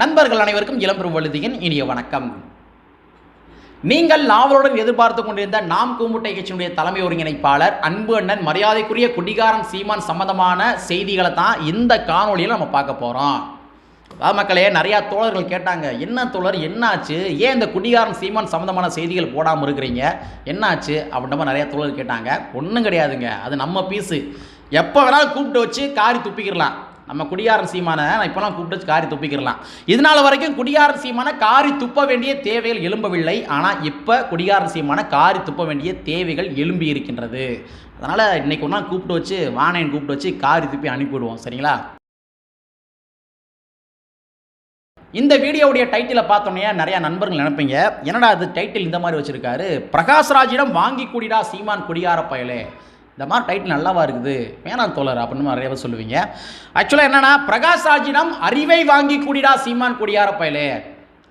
நண்பர்கள் அனைவருக்கும் இளம்பெரும் வழுதியின் இனிய வணக்கம். நீங்கள் நாவலுடன் எதிர்பார்த்து கொண்டிருந்த நாம் கூமுட்டை கட்சியினுடைய தலைமை ஒருங்கிணைப்பாளர் அன்பு அண்ணன் மரியாதைக்குரிய குடிகாரன் சீமான் சம்பந்தமான செய்திகளை தான் இந்த காணொலியில் நம்ம பார்க்க போகிறோம் அதாவது மக்களே நிறையா தோழர்கள் கேட்டாங்க என்ன தோழர் என்னாச்சு? ஏன் இந்த குடிகாரன் சீமான் சம்மந்தமான செய்திகள் போடாமல் இருக்கிறீங்க? என்னாச்சு? அப்படின்ற மாதிரி நிறையா தோழர்கள் கேட்டாங்க. ஒன்றும் கிடையாதுங்க அது நம்ம பீஸு. எப்போ வேணாலும் கூப்பிட்டு வச்சு காரி துப்பிக்கிடலாம். நம்ம குடியாரன் சீமானை நான் இப்போலாம் கூப்பிட்டு வச்சு காரி துப்பிக்கிறலாம். இதனால வரைக்கும் குடியாரன் சீமான காரி துப்ப வேண்டிய தேவைகள் எழும்பவில்லை. ஆனால் இப்போ குடியாரன் சீமான காரி துப்ப வேண்டிய தேவைகள் எழும்பி இருக்கின்றது. அதனால் இன்றைக்கி ஒன்றா கூப்பிட்டு வச்சு வானையன் கூப்பிட்டு வச்சு காரி துப்பி அனுப்பிவிடுவோம். சரிங்களா? இந்த வீடியோவுடைய டைட்டிலை பார்த்தோன்னே நிறையா நண்பர்கள் நினைப்பீங்க. என்னடா அது டைட்டில் இந்த மாதிரி வச்சுருக்காரு? பிரகாஷ்ராஜிடம் வாங்கி குடிடா சீமான் குடியார பயலே. இந்த மாதிரி டைட்டில் நல்லாவா இருக்குது? வேணாம் தோழர் அப்படின்னு நிறைய பேர் சொல்லுவீங்க. ஆக்சுவலாக என்னென்னா பிரகாஷ் ராஜிடம் அறிவை வாங்கி கூடிடா சீமான் குடியார பயலே.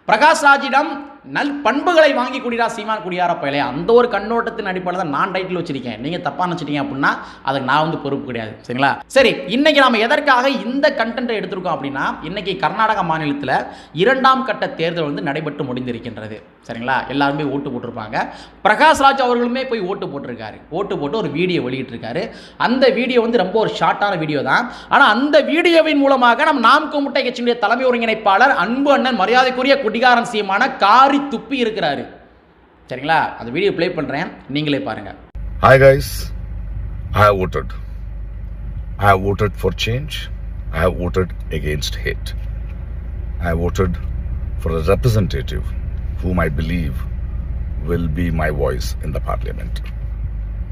பிரகாஷ்ராஜிடம் நல் பண்புகளை வாங்கி குடிடா சீமான் குடியார பயலே. அந்த ஒரு கண்ணோட்டத்தின் அடிப்படையில் தான் நான் டைட்டில் வச்சிருக்கேன். நீங்கள் தப்பாக நினச்சிட்டீங்க அப்படின்னா அதுக்கு நான் வந்து பொறுப்பு கிடையாது. சரிங்களா? சரி இன்னைக்கு நாம் எதற்காக இந்த கண்டென்ட்டை எடுத்திருக்கோம் அப்படின்னா இன்னைக்கு கர்நாடக மாநிலத்தில் இரண்டாம் கட்ட தேர்தல் வந்து நடைபெற்று முடிந்திருக்கின்றது. சரிங்களா? எல்லாருமே ஓட்டு போட்டிருப்பாங்க. பிரகாஷ் ராஜ் அவர்களுமே போய் ஓட்டு போட்டிருக்காரு. ஓட்டு போட்டு ஒரு வீடியோ வெளியிட்டிருக்காரு. அந்த வீடியோ வந்து ரொம்ப ஒரு ஷார்ட்டான வீடியோ தான். ஆனால் அந்த வீடியோவின் மூலமாக நம் நாம் குமுட்டை கட்சியினுடைய தலைமை ஒருங்கிணைப்பாளர் அன்பு அண்ணன் மரியாதைக்குரிய குடிகாரன் சீமான காரி துப்பி இருக்கிறாரு சரிங்களா அந்த வீடியோ ப்ளே பண்ணுறேன் நீங்களே பாருங்க Hi guys, I have voted. I have voted for change. I have voted against hate. I have voted for a representative whom I believe will be my voice in the parliament.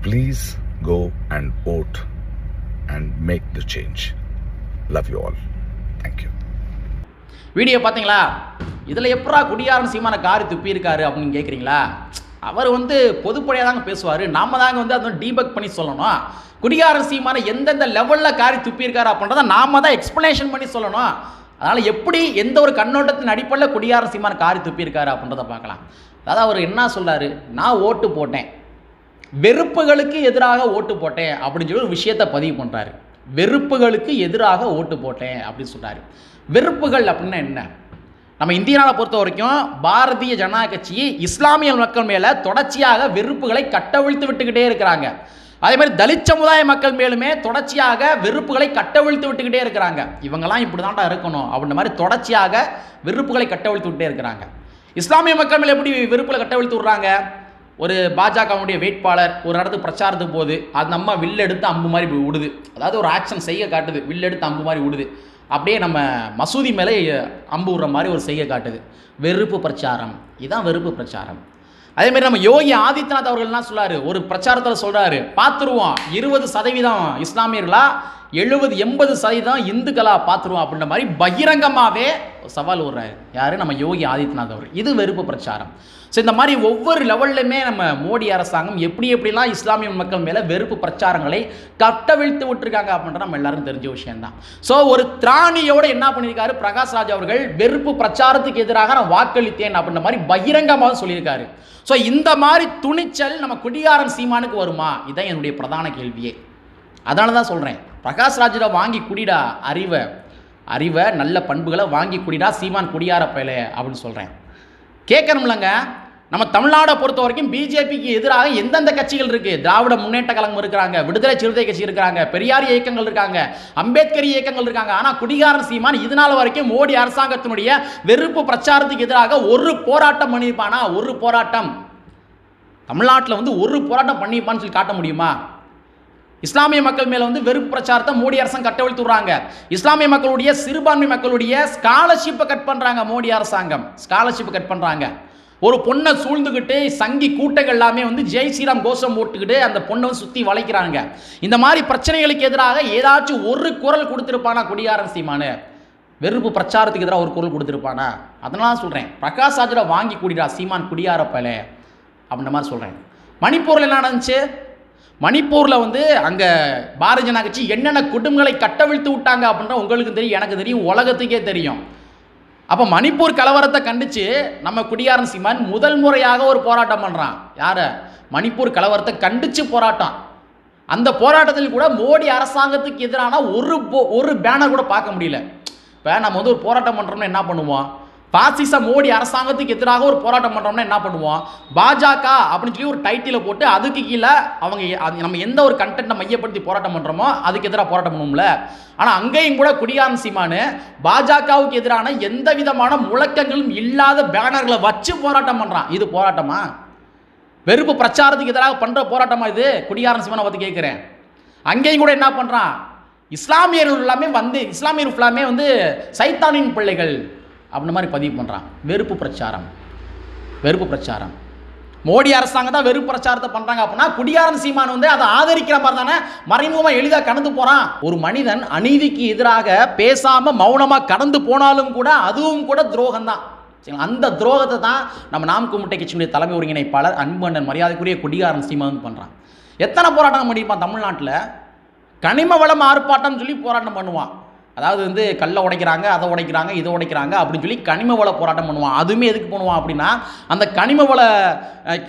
Please go and vote and make the change. Love you all. Thank you. Video பார்த்தீங்களா இதில் எப்படா குடியாரன் சீமான காரி துப்பியிருக்காரு அப்படின்னு கேட்குறீங்களா அவர் வந்து பொதுப்படையாக தாங்க பேசுவார். நாம தாங்க வந்து அதை டீபக் பண்ணி சொல்லணும். குடியாரன் சீமான எந்தெந்த லெவலில் காரி துப்பியிருக்காரு அப்படின்றத நாம தான் எக்ஸ்ப்ளனேஷன் பண்ணி சொல்லணும். அதனால் எப்படி எந்த ஒரு கண்ணோட்டத்தின் அடிப்படையில் குடியாரன் சீமான காரி துப்பியிருக்காரு அப்படின்றத பார்க்கலாம். அதாவது அவர் என்ன சொல்கிறாரு நான் ஓட்டு போட்டேன். வெறுப்புகளுக்கு எதிராக ஓட்டு போட்டேன் அப்படின்னு சொல்லி ஒரு விஷயத்தை பதிவு பண்ணுறாரு வெறுப்புகளுக்கு எதிராக ஓட்டு போட்டேன் அப்படின்னு சொல்கிறாரு வெறுப்புகள் அப்படின்னா என்ன? நம்ம இந்தியாவை பொறுத்த வரைக்கும் பாரதிய ஜனதா கட்சி இஸ்லாமிய மக்கள் மேலே தொடர்ச்சியாக வெறுப்புகளை கட்டவிழ்த்து விட்டுக்கிட்டே இருக்கிறாங்க. அதே மாதிரி தலித் சமுதாய மக்கள் மேலுமே தொடர்ச்சியாக வெறுப்புகளை கட்டவிழ்த்து விட்டுக்கிட்டே இருக்கிறாங்க. இவங்கெல்லாம் இப்படி தான்டா இருக்கணும் அப்படின்ற மாதிரி தொடர்ச்சியாக வெறுப்புகளை கட்டவிழ்த்து விட்டே இருக்கிறாங்க. இஸ்லாமிய மக்கள் மேலே எப்படி வெறுப்புகளை கட்டவிழ்த்து விடுறாங்க? ஒரு பாஜகவுடைய வேட்பாளர் ஒரு இடத்துக்கு பிரச்சாரத்துக்கு போகுது அது நம்ம வில்லெடுத்து அம்பு மாதிரி இப்படி விடுது அதாவது ஒரு ஆக்ஷன் செய்ய காட்டுது வில்லெடுத்து அம்பு மாதிரி விடுது அப்படியே நம்ம மசூதி மேலே அம்பு விடுற மாதிரி ஒரு செய்ய காட்டுது. வெறுப்பு பிரச்சாரம். இதுதான் வெறுப்பு பிரச்சாரம். அதே மாதிரி நம்ம யோகி ஆதித்யநாத் அவர்கள்லாம் சொல்லாரு. ஒரு பிரச்சாரத்தில் சொல்கிறாரு பார்த்துருவோம் இருபது சதவீதம் இஸ்லாமியர்களா எழுபது எண்பது சதவீதம் இந்துக்களா பார்த்துருவோம் அப்படின்ற மாதிரி பகிரங்கமாகவே சவால் விடுறாரு. யாரு? நம்ம யோகி ஆதித்யநாத் அவர் இது வெறுப்பு பிரச்சாரம். ஸோ இந்த மாதிரி ஒவ்வொரு லெவல்லையுமே நம்ம மோடி அரசாங்கம் எப்படி எப்படிலாம் இஸ்லாமிய மக்கள் மேலே வெறுப்பு பிரச்சாரங்களை கட்டவிழ்த்து விட்டுருக்காங்க அப்படின்ற நம்ம எல்லாரும் தெரிஞ்ச விஷயம்தான். ஸோ ஒரு திராணியோடு என்ன பண்ணியிருக்காரு? பிரகாஷ்ராஜ் அவர்கள் வெறுப்பு பிரச்சாரத்துக்கு எதிராக நான் வாக்களித்தேன் அப்படின்ற மாதிரி பகிரங்கமாக சொல்லியிருக்காரு. ஸோ இந்த மாதிரி துணிச்சல் நம்ம குடிகாரன் சீமானுக்கு வருமா? இதான் என்னுடைய பிரதான கேள்வியே. அதனால தான் சொல்கிறேன் பிரகாஷ் ராஜிட வாங்கி குடிடா அறிவை. அறிவை நல்ல பண்புகளை வாங்கி குடிடா சீமான் குடியார பயல அப்படின்னு சொல்கிறேன் கேட்கணும்லங்க நம்ம தமிழ்நாடை பொறுத்த வரைக்கும் பிஜேபிக்கு எதிராக எந்தெந்த கட்சிகள் இருக்குது திராவிட முன்னேற்ற கழகம் இருக்கிறாங்க விடுதலை சிறுத்தை கட்சி இருக்கிறாங்க பெரியார் இயக்கங்கள் இருக்காங்க அம்பேத்கர் இயக்கங்கள் இருக்காங்க. ஆனால் குடிகாரன் சீமான் இதனால் வரைக்கும் மோடி அரசாங்கத்தினுடைய வெறுப்பு பிரச்சாரத்துக்கு எதிராக ஒரு போராட்டம் பண்ணியிருப்பானா? ஒரு போராட்டம். தமிழ்நாட்டில் வந்து ஒரு போராட்டம் பண்ணியிருப்பான்னு சொல்லி காட்ட முடியுமா? இஸ்லாமிய மக்கள் மேல வந்து வெறுப்பு பிரச்சாரத்தை மோடி அரசாங்கம் கட்டவிழ்த்து விடுறாங்க இஸ்லாமிய மக்களுடைய சிறுபான்மை மக்களுடைய ஸ்காலர்ஷிப்பை கட் பண்றாங்க மோடி அரசாங்கம். ஸ்காலர்ஷிப்பை கட் பண்றாங்க. ஒரு பொண்ணை சூழ்ந்துக்கிட்டு சங்கி கூட்டங்கள் எல்லாமே வந்து ஜெய் ஸ்ரீராம் கோஷம் போட்டுக்கிட்டு அந்த பொண்ணை வந்து சுற்றி வளைக்கிறாங்க. இந்த மாதிரி பிரச்சனைகளுக்கு எதிராக ஏதாச்சும் ஒரு குரல் கொடுத்துருப்பானா குடியாரன் சீமானு? வெறுப்பு பிரச்சாரத்துக்கு எதிராக ஒரு குரல் கொடுத்துருப்பானா? அதனால சொல்கிறேன் பிரகாஷ் ராஜரை வாங்கி குடிடா சீமான் குடியார பல அப்படின்ற மாதிரி சொல்கிறேன் மணிப்பூரில் என்ன நடந்துச்சு? மணிப்பூரில் வந்து அங்கே பாரதிய ஜனதா கட்சி என்னென்ன குடும்பங்களை கட்டவிழ்த்து விட்டாங்க அப்படின்ற உங்களுக்கு தெரியும் எனக்கு தெரியும் உலகத்துக்கே தெரியும். அப்போ மணிப்பூர் கலவரத்தை கண்டித்து நம்ம குடியாரன் சீமான் முதல் முறையாக ஒரு போராட்டம் பண்ணுறான் யாரை? மணிப்பூர் கலவரத்தை கண்டித்து போராட்டம். அந்த போராட்டத்தில் கூட மோடி அரசாங்கத்துக்கு எதிரான ஒரு போ- ஒரு பேனர் கூட பார்க்க முடியல. இப்போ நம்ம வந்து ஒரு போராட்டம் பண்ணுறோம்னா என்ன பண்ணுவோம்? பாசிச மோடி அரசாங்கத்துக்கு எதிராக ஒரு போராட்டம் பண்ணுறோம்னா என்ன பண்ணுவோம்? பாஜக அப்படின்னு சொல்லி ஒரு டைட்டிலை போட்டு அதுக்கு கீழே அவங்க அது நம்ம எந்த ஒரு கண்டென்ட்டை மையப்படுத்தி போராட்டம் பண்ணுறோமோ அதுக்கு எதிராக போராட்டம் பண்ணுவோம்ல. ஆனால் அங்கேயும் கூட குடியாரன் சீமானு பாஜகவுக்கு எதிரான எந்த விதமான முழக்கங்களும் இல்லாத பேனர்களை வச்சு போராட்டம் பண்ணுறான் இது போராட்டமா? வெறுப்பு பிரச்சாரத்துக்கு எதிராக பண்ணுற போராட்டமா இது? குடியாரன் சிவனை பற்றி கேட்குறேன். அங்கேயும் கூட என்ன பண்ணுறான் இஸ்லாமியர்கள் எல்லாமே வந்து இஸ்லாமியர் ஃபுல்லாமே வந்து சைத்தானின் பிள்ளைகள். அப்படின்ற மாதிரி பதிவு பண்ணுறான் வெறுப்பு பிரச்சாரம். வெறுப்பு பிரச்சாரம். மோடி அரசாங்கம் தான் வெறுப்பு பிரச்சாரத்தை பண்ணுறாங்க அப்படின்னா குடியாரன் சீமான் வந்து அதை ஆதரிக்கிற மாதிரி தானே? மறைமுகமாக எளிதாக கடந்து போகிறான் ஒரு மனிதன் அநீதிக்கு எதிராக பேசாமல் மௌனமாக கடந்து போனாலும் கூட அதுவும் கூட துரோகம் தான். சரிங்களா? அந்த துரோகத்தை தான் நம்ம நாம் கும்பிட்டை கட்சியினுடைய தலைமை ஒருங்கிணைப்பாளர் அன்பண்ணன் மரியாதைக்குரிய குடிகாரன் சீமா வந்து பண்ணுறான் எத்தனை போராட்டம் பண்ணியிருப்பான் தமிழ்நாட்டில்? கனிம வளம் ஆர்ப்பாட்டம்னு சொல்லி போராட்டம் பண்ணுவான். அதாவது வந்து கல்லை உடைக்கிறாங்க அதை உடைக்கிறாங்க இதை உடைக்கிறாங்க அப்படின்னு சொல்லி கனிம வள போராட்டம் பண்ணுவான். அதுவுமே எதுக்கு பண்ணுவான் அப்படின்னா அந்த கனிம வள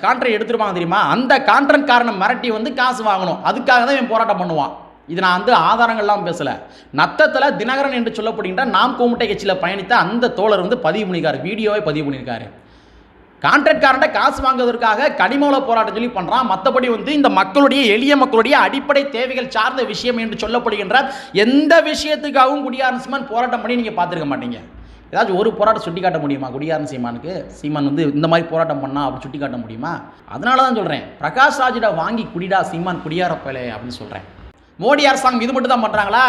கான்ட்ரை எடுத்துருப்பாங்க தெரியுமா? அந்த கான்ட்ரன் காரனை மிரட்டி வந்து காசு வாங்கணும். அதுக்காக தான் இவன் போராட்டம் பண்ணுவான். இது நான் வந்து ஆதாரங்கள்லாம் பேசலை. நத்தத்தில் தினகரன் என்று சொல்லப்படுகின்ற நாம் கோமுட்டை கட்சியில் பயணித்த அந்த தோழர் வந்து பதிவு பண்ணியிருக்காரு. வீடியோவை பதிவு பண்ணியிருக்காரு. கான்ட்ராக்ட்காரன்ட்ட காசு வாங்குவதற்காக கனிமூல போராட்டம் சொல்லி பண்ணுறான் மற்றபடி வந்து இந்த மக்களுடைய எளிய மக்களுடைய அடிப்படை தேவைகள் சார்ந்த விஷயம் என்று சொல்லப்படுகின்ற எந்த விஷயத்துக்காகவும் குடியாரன் சீமான் போராட்டம் பண்ணி நீங்கள் பார்த்துருக்க மாட்டீங்க. ஏதாச்சும் ஒரு போராட்டம் சுட்டி காட்ட முடியுமா குடியாரன் சீமானுக்கு? சீமான் வந்து இந்த மாதிரி போராட்டம் பண்ணா அப்படி சுட்டி காட்ட முடியுமா? அதனால தான் சொல்கிறேன் பிரகாஷ் ராஜிடா வாங்கி குடிடா சீமான் குடியாரப்பலே அப்படின்னு சொல்கிறேன் மோடி அரசாங்கம் இது மட்டும் தான் பண்ணுறாங்களா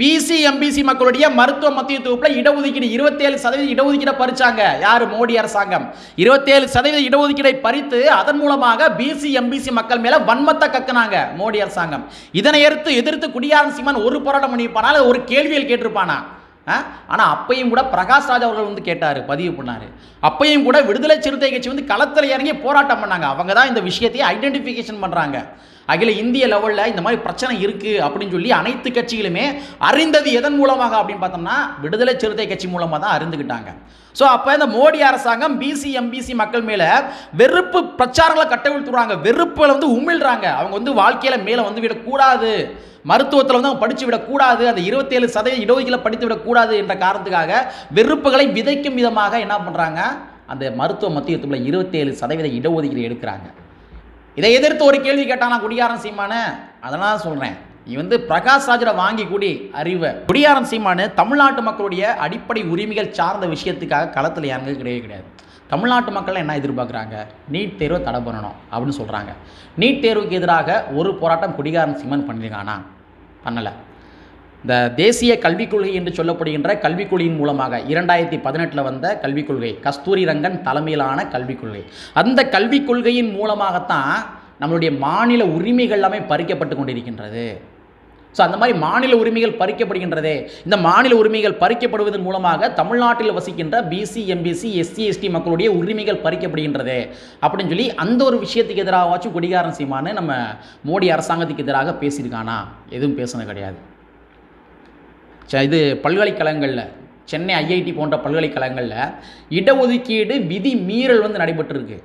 பிசி எம்பிசி மக்களுடைய மருத்துவ மத்திய தொகுப்பில் இடஒதுக்கீடு இருபத்தேழு சதவீத இடஒதுக்கீடை பறிச்சாங்க. யார்? மோடி அரசாங்கம். இருபத்தேழு சதவீத இடஒதுக்கீடை பறித்து அதன் மூலமாக பிசி எம்பிசி மக்கள் மேலே வன்மத்தை கக்குனாங்க மோடி அரசாங்கம். இதனை எடுத்து எதிர்த்து குடியாரன் சீமான் ஒரு போராட்டம் பண்ணியிருப்பானா? ஒரு கேள்வியில் கேட்டிருப்பானா? ஆனால் அப்பையும் கூட பிரகாஷ் ராஜ் அவர்கள் வந்து கேட்டார் பதிவு பண்ணார். அப்பையும் கூட விடுதலை சிறுத்தை கட்சி வந்து களத்தில் இறங்கி போராட்டம் பண்ணாங்க. அவங்க தான் இந்த விஷயத்தையே ஐடென்டிஃபிகேஷன் பண்ணுறாங்க அகில இந்திய லெவலில் இந்த மாதிரி பிரச்சனை இருக்குது அப்படின்னு சொல்லி அனைத்து கட்சிகளுமே அறிந்தது எதன் மூலமாக அப்படின்னு பார்த்தோம்னா விடுதலை சிறுத்தை கட்சி மூலமாக தான் அறிந்துக்கிட்டாங்க ஸோ அப்போ இந்த மோடி அரசாங்கம் பிசி எம்பிசி மக்கள் மேலே வெறுப்பு பிரச்சாரங்களை கட்டவிழ்த்துறாங்க வெறுப்பில் வந்து உமிழ்றாங்க. அவங்க வந்து வாழ்க்கையில் மேலே வந்து விடக்கூடாது. மருத்துவத்தில் வந்து அவங்க படித்து விடக்கூடாது. அந்த இருபத்தேழு சதவீத இடஒதுக்கீழ படித்து விடக்கூடாது என்ற காரணத்துக்காக வெறுப்புகளை விதைக்கும் விதமாக என்ன பண்ணுறாங்க அந்த மருத்துவ மத்தியத்துக்குள்ள இருபத்தேழு சதவீத இடஒதுக்கீடு எடுக்கிறாங்க. இதை எதிர்த்து ஒரு கேள்வி கேட்டானா குடியாரன் சீமானு? அதெல்லாம் சொல்கிறேன் நீ வந்து பிரகாஷ் ராஜரை வாங்கி கூடி அறிவை. குடியாரன் சீமானு தமிழ்நாட்டு மக்களுடைய அடிப்படை உரிமைகள் சார்ந்த விஷயத்துக்காக களத்தில் இறங்க கிடையவே கிடையாது. தமிழ்நாட்டு மக்கள் என்ன எதிர்பார்க்குறாங்க? நீட் தேர்வை தடை பண்ணணும் அப்படின்னு சொல்கிறாங்க நீட் தேர்வுக்கு எதிராக ஒரு போராட்டம் குடிகாரன் சீமான் பண்ணியிருக்கானா? பண்ணலை. இந்த தேசிய கல்விக் கொள்கை என்று சொல்லப்படுகின்ற கல்விக் கொள்கையின் மூலமாக இரண்டாயிரத்தி பதினெட்டில் வந்த கல்விக் கொள்கை கஸ்தூரி ரங்கன் தலைமையிலான கல்விக் கொள்கை. அந்த கல்விக் கொள்கையின் மூலமாகத்தான் நம்மளுடைய மாநில உரிமைகள் எல்லாமே பறிக்கப்பட்டு கொண்டிருக்கின்றது. ஸோ அந்த மாதிரி மாநில உரிமைகள் பறிக்கப்படுகின்றதே இந்த மாநில உரிமைகள் பறிக்கப்படுவதன் மூலமாக தமிழ்நாட்டில் வசிக்கின்ற பிசி எம்பிசி எஸ்சி எஸ்டி மக்களுடைய உரிமைகள் பறிக்கப்படுகின்றது. அப்படின்னு சொல்லி அந்த ஒரு விஷயத்துக்கு எதிராகவாச்சும் குடிகாரன் சீமானு நம்ம மோடி அரசாங்கத்துக்கு எதிராக பேசியிருக்கானா? எதுவும் பேசுனது கிடையாது. ச- இது பல்கலைக்கழகங்களில் சென்னை ஐஐடி போன்ற பல்கலைக்கழகங்களில் இடஒதுக்கீடு விதி மீறல் வந்து நடைபெற்றிருக்கு.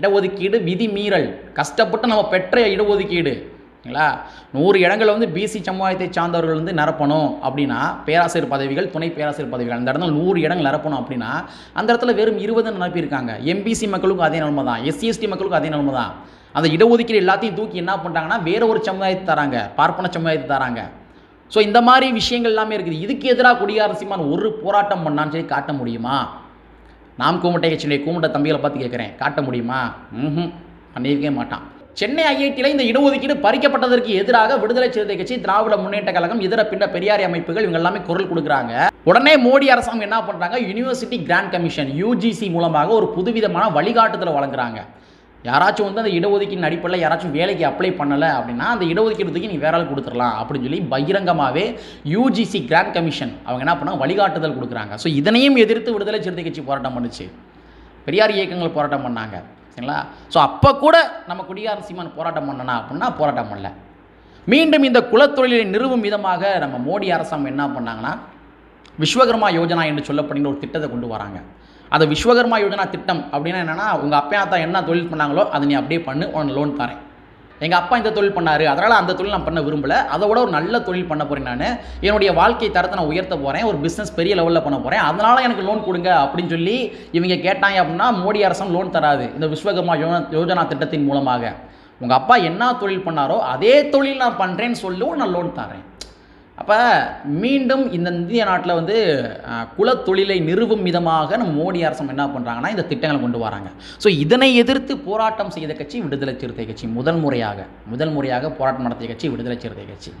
இடஒதுக்கீடு விதி மீறல். கஷ்டப்பட்டு நம்ம பெற்ற இடஒதுக்கீடு. இல்லைங்களா? நூறு இடங்களை வந்து பிசி சமுதாயத்தை சார்ந்தவர்கள் வந்து நிரப்பணும் அப்படின்னா பேராசிரியர் பதவிகள் துணை பேராசிரியர் பதவிகள். அந்த இடத்துல நூறு இடங்கள் நிரப்பணும் அப்படின்னா அந்த இடத்துல வெறும் இருபது நிரப்பியிருக்காங்க. எம்பிசி மக்களுக்கும் அதே நிலைமை தான். எஸ்சிஎஸ்டி மக்களுக்கும் அதே நிலைமை தான். அந்த இடஒதுக்கீடு எல்லாத்தையும் தூக்கி என்ன பண்ணுறாங்கன்னா வேற ஒரு சமுதாயத்தை தராங்க. பார்ப்பன சமுதாயத்தை தராங்க. ஸோ இந்த மாதிரி விஷயங்கள் எல்லாமே இருக்குது. இதுக்கு எதிராக குடியார சீமான் ஒரு போராட்டம் பண்ணான்னு சொல்லி காட்ட முடியுமா? நாம் கூமட்டை கட்சியிலே கூமட்ட தம்பிகளை பார்த்து கேட்குறேன். காட்ட முடியுமா? ம் பண்ணியிருக்கே மாட்டான். சென்னை ஐஐடியில் இந்த இடஒதுக்கீடு பறிக்கப்பட்டதற்கு எதிராக விடுதலை சிறுத்தை கட்சி திராவிட முன்னேற்ற கழகம் இதர பின்ன பெரியாரி அமைப்புகள் இவங்க எல்லாமே குரல் கொடுக்குறாங்க. உடனே மோடி அரசாங்கம் என்ன பண்ணுறாங்க? யூனிவர்சிட்டி கிராண்ட் கமிஷன் யூஜிசி மூலமாக ஒரு புதுவிதமான வழிகாட்டுதலை வழங்குறாங்க. யாராச்சும் வந்து அந்த இடஒதுக்கீடு அடிப்படையில் யாராச்சும் வேலைக்கு அப்ளை பண்ணலை அப்படின்னா அந்த இடஒதுக்கீடுக்கு நீ வேற ஆள் கொடுத்துடலாம் அப்படின்னு சொல்லி பகிரங்கமாகவே யூஜிசி கிராண்ட் கமிஷன் அவங்க என்ன பண்ணால் வழிகாட்டுதல் கொடுக்குறாங்க. ஸோ இதனையும் எதிர்த்து விடுதலை சிறுத்தை கட்சி போராட்டம் பண்ணுச்சு. பெரியார் இயக்கங்கள் போராட்டம் பண்ணாங்க. சரிங்களா? ஸோ அப்போ கூட நம்ம குடியார் சீமான் போராட்டம் பண்ணனா அப்படின்னா போராட்டம் பண்ணல. மீண்டும் இந்த குலத்தொழிலை நிறுவும் விதமாக நம்ம மோடி அரசாங்கம் என்ன பண்ணாங்கன்னா விஸ்வகர்மா யோஜனா என்று சொல்லப்படுகிற ஒரு திட்டத்தை கொண்டு வராங்க. அது விஸ்வகர்மா யோஜனா திட்டம் அப்படின்னா என்னென்னா உங்கள் அப்பா தான் என்ன தொழில் பண்ணாங்களோ அதை நீ அப்படியே பண்ணு உன் லோன் தரேன். எங்கள் அப்பா இந்த தொழில் பண்ணாரு அதனால் அந்த தொழில் நான் பண்ண விரும்பல. அதை விட ஒரு நல்ல தொழில் பண்ண போகிறேன் நான். என்னுடைய வாழ்க்கை தரத்தை நான் உயர்த்த போகிறேன் ஒரு பிஸ்னஸ் பெரிய லெவலில் பண்ண போகிறேன் அதனால் எனக்கு லோன் கொடுங்க அப்படின்னு சொல்லி இவங்க கேட்டாங்க அப்படின்னா மோடி அரசும் லோன் தராது இந்த விஸ்வகர்மா யோ யோஜனா திட்டத்தின் மூலமாக. உங்கள் அப்பா என்ன தொழில் பண்ணாரோ அதே தொழில் நான் பண்ணுறேன்னு சொல்லவும் நான் லோன் தரேன். அப்போ மீண்டும் இந்த இந்திய நாட்டில் வந்து குலத்தொழிலை நிறுவும் விதமாக நம்ம மோடி அரசு என்ன பண்ணுறாங்கன்னா இந்த திட்டங்களை கொண்டு வராங்க. ஸோ இதனை எதிர்த்து போராட்டம் செய்த கட்சி விடுதலை சிறுத்தை கட்சி முதல் முறையாக. முதல் முறையாக போராட்டம் நடத்திய கட்சி விடுதலை சிறுத்தை கட்சி.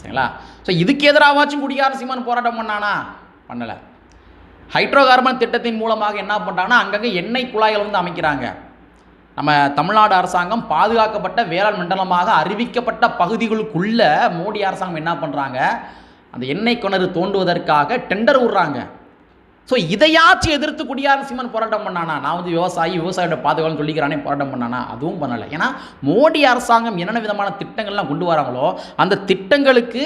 சரிங்களா? ஸோ இதுக்கு எதிராகவாச்சும் குடியார சீமான் போராட்டம் பண்ணானா? பண்ணலை. ஹைட்ரோ கார்பன் திட்டத்தின் மூலமாக என்ன பண்ணுறாங்கன்னா அங்கங்கே எண்ணெய் குழாய்கள் வந்து அமைக்கிறாங்க. நம்ம தமிழ்நாடு அரசாங்கம் பாதுகாக்கப்பட்ட வேளாண் மண்டலமாக அறிவிக்கப்பட்ட பகுதிகளுக்குள்ள மோடி அரசாங்கம் என்ன பண்ணுறாங்க அந்த எண்ணெய் கிணறு தோண்டுவதற்காக டெண்டர் விடுறாங்க. ஸோ இதையாச்சும் எதிர்த்து குடியார சீமன் போராட்டம் பண்ணானா? நான் வந்து விவசாயி விவசாயியோட பாதுகாப்பு சொல்லிக்கிறானே போராட்டம் பண்ணானா? அதுவும் பண்ணலை. ஏன்னா மோடி அரசாங்கம் என்னென்ன விதமான திட்டங்கள்லாம் கொண்டு வராங்களோ அந்த திட்டங்களுக்கு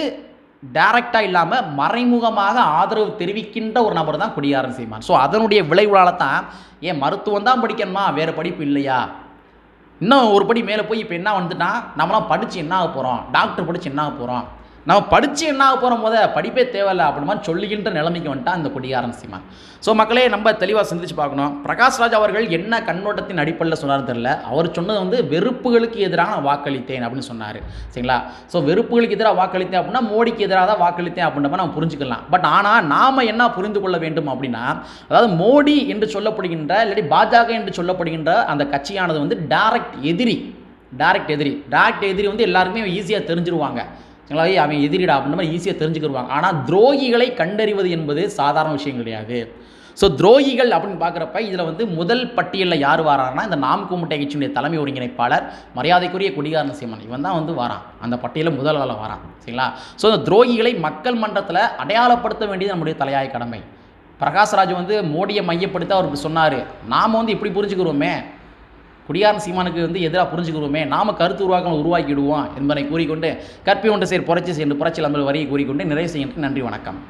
டைரக்டாக இல்லாமல் மறைமுகமாக ஆதரவு தெரிவிக்கின்ற ஒரு நபர் தான் குடியாரன் சீமான். ஸோ அதனுடைய விளைவுகளால் தான் ஏன் மருத்துவம் தான் படிக்கணுமா? வேறு படிப்பு இல்லையா? இன்னும் ஒரு படி மேலே போய் இப்போ என்ன வந்துட்டான் நம்மளாம் படித்து என்ன ஆக போகிறோம் டாக்டர் படித்து என்ன ஆக போகிறோம் நம்ம படித்து என்ன ஆக போகிறோம் போத படிப்பே தேவையில்ல அப்படி மாதிரி சொல்லுகின்ற நிலைமைக்கு வந்துட்டான் அந்த கொடியாரன் சீமா. ஸோ மக்களே நம்ம தெளிவாக சிந்திச்சு பார்க்கணும். பிரகாஷ் ராஜ் அவர்கள் என்ன கண்ணோட்டத்தின் அடிப்படையில் சொன்னார் தெரியல. அவர் சொன்னது வந்து வெறுப்புகளுக்கு எதிராக நான் வாக்களித்தேன் அப்படின்னு சொன்னார். சரிங்களா? ஸோ வெறுப்புகளுக்கு எதிராக வாக்களித்தேன் அப்படின்னா மோடிக்கு எதிராக தான் வாக்களித்தேன் அப்படின்றப்ப நம்ம புரிஞ்சுக்கலாம். பட் ஆனால் நாம் என்ன புரிந்து கொள்ள வேண்டும் அப்படின்னா அதாவது மோடி என்று சொல்லப்படுகின்ற இல்லாட்டி பாஜக என்று சொல்லப்படுகின்ற அந்த கட்சியானது வந்து டைரக்ட் எதிரி. டைரக்ட் எதிரி. டைரக்ட் எதிரி வந்து எல்லாருக்குமே ஈஸியாக தெரிஞ்சிருவாங்க. சரிங்களா அவன் எதிரிடா அப்படின்ற மாதிரி ஈஸியாக தெரிஞ்சுக்கிடுவாங்க ஆனால் துரோகிகளை கண்டறிவது என்பது சாதாரண விஷயம் கிடையாது. ஸோ துரோகிகள் அப்படின்னு பார்க்குறப்ப இதில் வந்து முதல் பட்டியலில் யார் வராருன்னா இந்த நாம் கும்பிட்டை கட்சியினுடைய தலைமை ஒருங்கிணைப்பாளர் மரியாதைக்குரிய குடிகாரன் சீமன். இவன் தான் வந்து வரான். அந்த பட்டியலில் முதல் ஆளாக வரான். சரிங்களா? ஸோ இந்த துரோகிகளை மக்கள் மன்றத்தில் அடையாளப்படுத்த வேண்டியது நம்முடைய தலையாய கடமை. பிரகாஷ்ராஜ் வந்து மோடியை மையப்படுத்த அவர் சொன்னார். நாம் வந்து இப்படி புரிஞ்சுக்கிறோமே குடியாரன் சீமானுக்கு வந்து எதிராக புரிஞ்சுக்கிறோமே நாம கருத்து உருவாக்கம் உருவாக்கிடுவோம் என்பதை கூறிக்கொண்டு கற்பி ஒன்று சேர் புரட்சி சென்று புரட்சி அமல் வரியை கூறிக்கொண்டு நிறைவு செய்கின்ற நன்றி வணக்கம்.